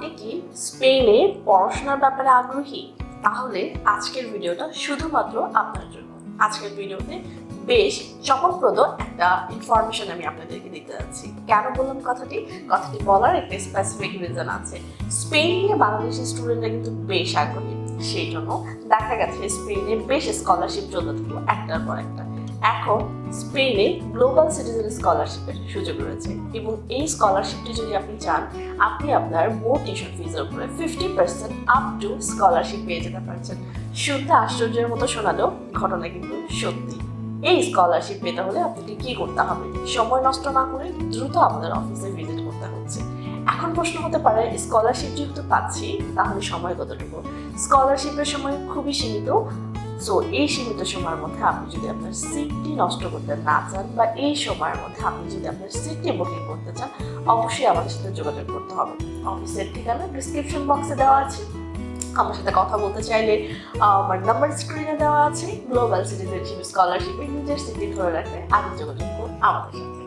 আপনি কি স্পেনে পড়াশোনার ব্যাপারে আগ্রহী? তাহলে আজকের ভিডিওটা শুধুমাত্র আপনার জন্য। আজকের ভিডিওতে বেশ চমকপ্রদ একটা ইনফরমেশন আমি আপনাদেরকে দিতে যাচ্ছি। কেন বললাম কথাটি? কথাটি বলার একটা স্পেসিফিক রিজন আছে। স্পেন নিয়ে বাংলাদেশি স্টুডেন্টরা কিন্তু বেশ আগ্রহী। সেই জন্য দেখা গেছে স্পেনে বেশ স্কলারশিপ চলতে থাকল একটার পর একটা। এখন স্পেনে গ্লোবাল সিটিজেন স্কলারশিপের সুযোগ রয়েছে এবং এই স্কলারশিপটি যদি আপনি চান, আপনি আপনার মোট টিউশন ফিজের উপরে fifty percent up to scholarship পেয়ে যেতে পারছেন। শুনতে আশ্চর্যের মতো শোনালেও ঘটনা কিন্তু সত্যি। এই স্কলারশিপ পেতে হলে আপনাকে কি করতে হবে? সময় নষ্ট না করে দ্রুত আপনার অফিসে ভিজিট করতে হচ্ছে। এখন প্রশ্ন হতে পারে স্কলারশিপ যেহেতু পাচ্ছি, তাহলে সময় কতটুকু? স্কলারশিপের সময় খুবই সীমিত সো এই সীমিত সময়ের মধ্যে আপনি যদি আপনার সিটটি নষ্ট করতে না চান বা এই সময়ের মধ্যে আপনি যদি আপনার সিটটি বুকিং করতে চান, অবশ্যই আমাদের সাথে যোগাযোগ করতে হবে। অফিসের ঠিকানা ডিসক্রিপশন বক্সে দেওয়া আছে। আমার সাথে কথা বলতে চাইলে আমার নাম্বার স্ক্রিনে দেওয়া আছে। গ্লোবাল সিটিজেনশিপ স্কলারশিপে নিজের সিটি ধরে রাখতে আগে যোগাযোগ করুন আমাদের সাথে।